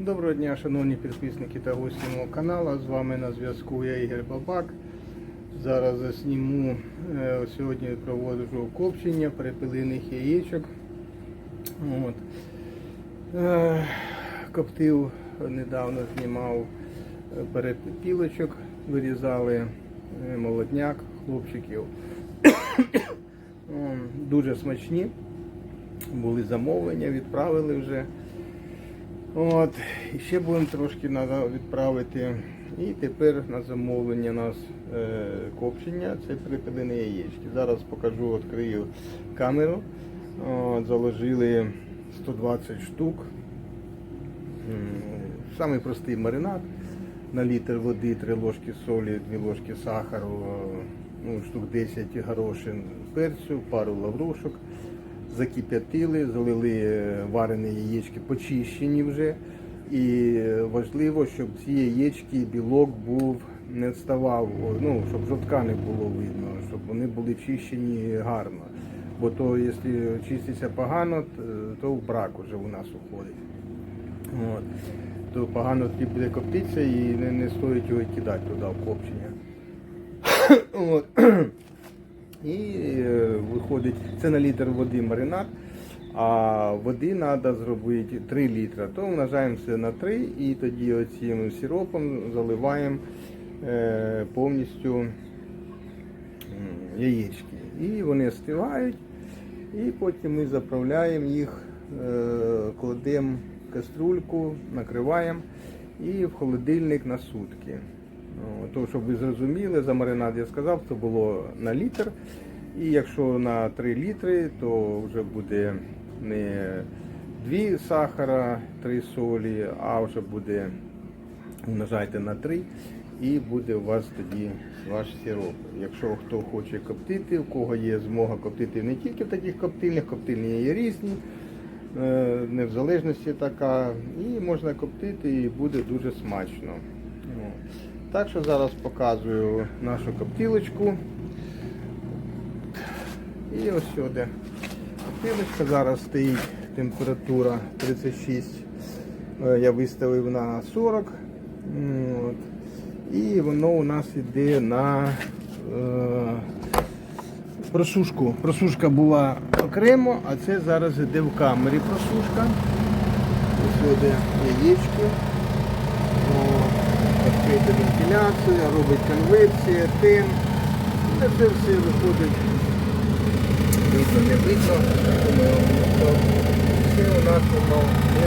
Доброго дня, шановні підписники та гості мого каналу. З вами на зв'язку я Ігор Бабак. Зараз засніму. е, Сьогодні проводжу копчення перепилиних яєчок. От. Е, Коптив недавно знімав е, перепілочок, вирізали молодняк хлопчиків. Дуже смачні. Були замовлення, відправили вже. От, і ще будемо трошки відправити. І тепер на замовлення нас е, копчення, це припилені яєчки. Зараз покажу, відкрию камеру. От, заложили 120 штук. Самий простий маринад. На літр води, 3 ложки солі, 2 ложки сахару, ну, штук 10 горошин перцю, пару лаврушок закип'ятили, залили е, варені яєчки, почищені вже. І е, важливо, щоб ці яєчки білок був не вставав, ну, щоб жовтка не було видно, щоб вони були чищені гарно. Бо то, якщо чиститься погано, то в брак уже у нас уходить. От. То погано тоді буде коптитися і не, не стоїть його кидати туди в копчення. От. І е, виходить, це на літр води маринад, а води треба зробити 3 літра. То множаємо все на 3 і тоді оцим сиропом заливаємо е, повністю яєчки. І вони остивають, і потім ми заправляємо їх, е, кладемо в каструльку, накриваємо і в холодильник на сутки. То, щоб ви зрозуміли, за маринад я сказав, це було на літр. І якщо на 3 літри, то вже буде не 2 сахара, 3 солі, а вже буде умножайте на 3 і буде у вас тоді ваш сироп. Якщо хто хоче коптити, у кого є змога коптити не тільки в таких коптильнях, коптильні є різні, е, не в залежності така. І можна коптити і буде дуже смачно. Так що зараз показую нашу коптилочку. І ось сюди. Коптилочка зараз стоїть температура 36. Е, Я виставив на 40. От. І воно у нас йде на е, просушку. Просушка була окремо, а це зараз йде в камері просушка. Ось сюди яєчки. Відкрита вентиляція, робить конвекція, тим. Це все все виходить. Видно, не видно. Все у нас воно не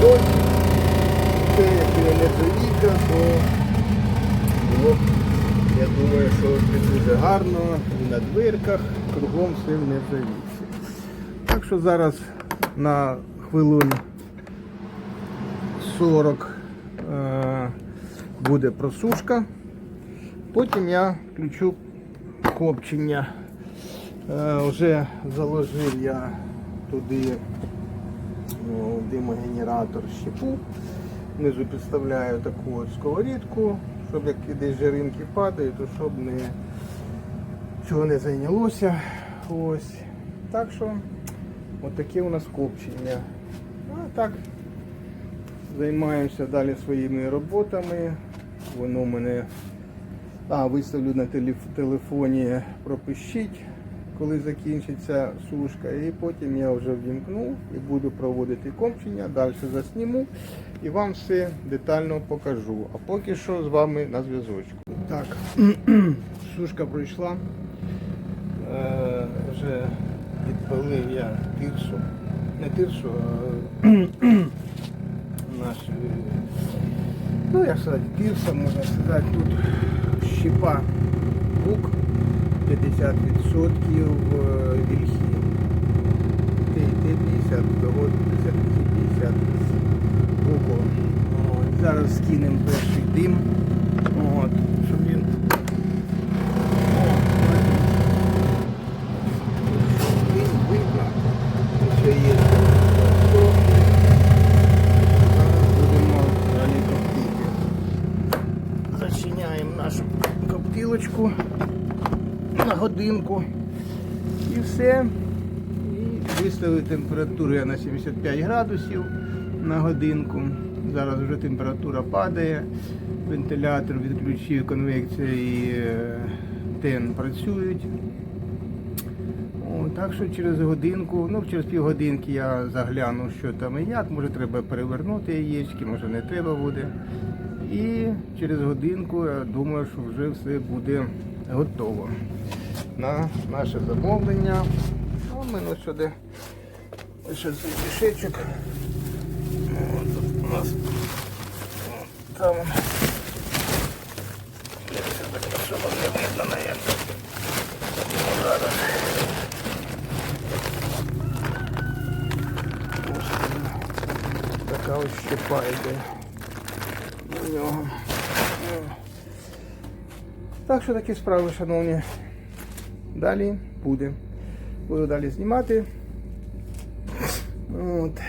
Тут це якби нержавійка, то було я думаю, що це дуже гарно і на дверках, кругом все в нержавійці. Так що зараз на хвилин 40 е, буде просушка. Потім я включу копчення. Е, вже заложив я туди димогенератор щепу. Внизу підставляю таку от сковорідку, щоб як десь жиринки падають, то щоб не чого не зайнялося. Ось. Так що отаке у нас копчення. А так займаємося далі своїми роботами. Воно мене а, виставлю на телеф- телефоні, пропишіть, коли закінчиться сушка. І потім я вже ввімкну і буду проводити копчення, далі засніму і вам все детально покажу. А поки що з вами на зв'язочку. Так, сушка пройшла. Е, вже відпалив я тирсу. Не тирсу, а наш, е, ну як сказати, тирса, можна сказати, тут щепа лук 50% е, вільхи. Те, те 50, того 50, 50 луку. От, Зараз скинемо перший дим, от, щоб він О, видно, що є. Зараз будемо далі коптити. Зачиняємо нашу коптилочку годинку. І все. І Виставив температуру я на 75 градусів на годинку. Зараз вже температура падає. Вентилятор відключив, конвекція і е, тен працюють. О, так що через годинку, ну через півгодинки я загляну, що там і як. Може треба перевернути яєчки, може не треба буде. І через годинку я думаю, що вже все буде готово на наше замовлення. Ну, У мене сюди ще цей мішечок. От у нас там. Це так особо не видно. Ну. Така ось щепа йде на нього. Ну. Так що такі справи, шановні. Далі буде. Буду далі знімати. От.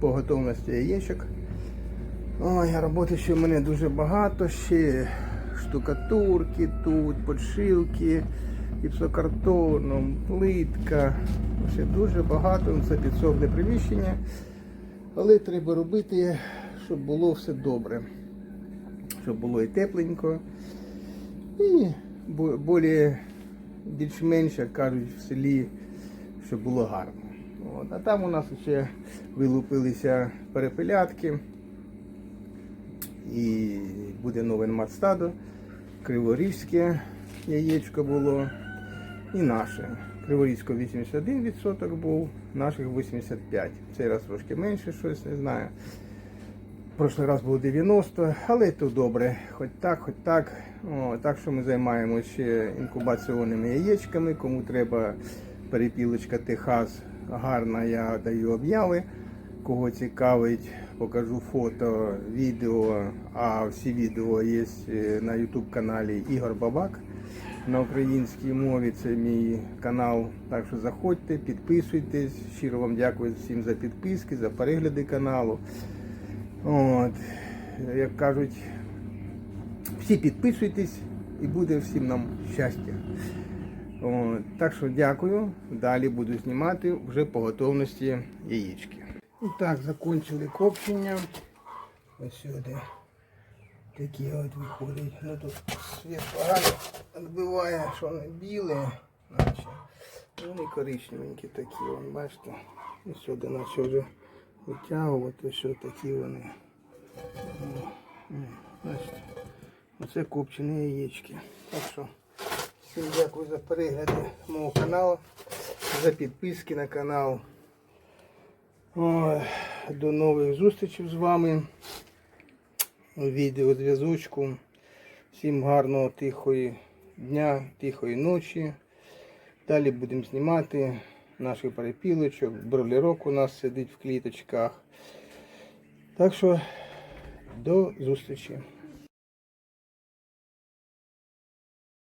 По готовності яєчок. Ой, роботи ще в мене дуже багато. Ще штукатурки тут, подшивки, гіпсокартоном, плитка. Ще дуже багато. Це підсобне приміщення. Але треба робити, щоб було все добре. Щоб було і тепленько. І болі більш-менш, як кажуть, в селі, щоб було гарно. От. А там у нас ще вилупилися перепелятки. І буде нове матстадо. Криворізьке яєчко було. І наше. Криворізько 81% був, наших 85%. Цей раз трошки менше щось, не знаю. Прошлий раз було 90, але то добре, хоч так, хоч так. О, так що ми займаємося інкубаційними яєчками. Кому треба перепілочка Техас гарна, я даю обяви. Кого цікавить, покажу фото, відео. А всі відео є е, на YouTube каналі Ігор Бабак на українській мові. Це мій канал. Так що заходьте, підписуйтесь. Щиро вам дякую всім за підписки, за перегляди каналу. От, як кажуть, всі підписуйтесь і буде всім нам щастя. От, так що дякую. Далі буду знімати вже по готовності яєчки. І так, закончили копчення. Ось сюди. Такі от виходять. Ну тут світ погано відбиває, що вони білі, наче. Вони коричневенькі такі, вон, бачите. І сюди наче вже витягувати, що такі вони. Бачите. Оце копчені яєчки. Так що всім дякую за перегляди мого каналу, за підписки на канал. Ой, До нових зустрічей з вами. У відеозв'язочку. Всім гарного тихої дня, тихої ночі. Далі будемо знімати наших перепілочок. бролірок у нас сидить в кліточках. Так що до зустрічі.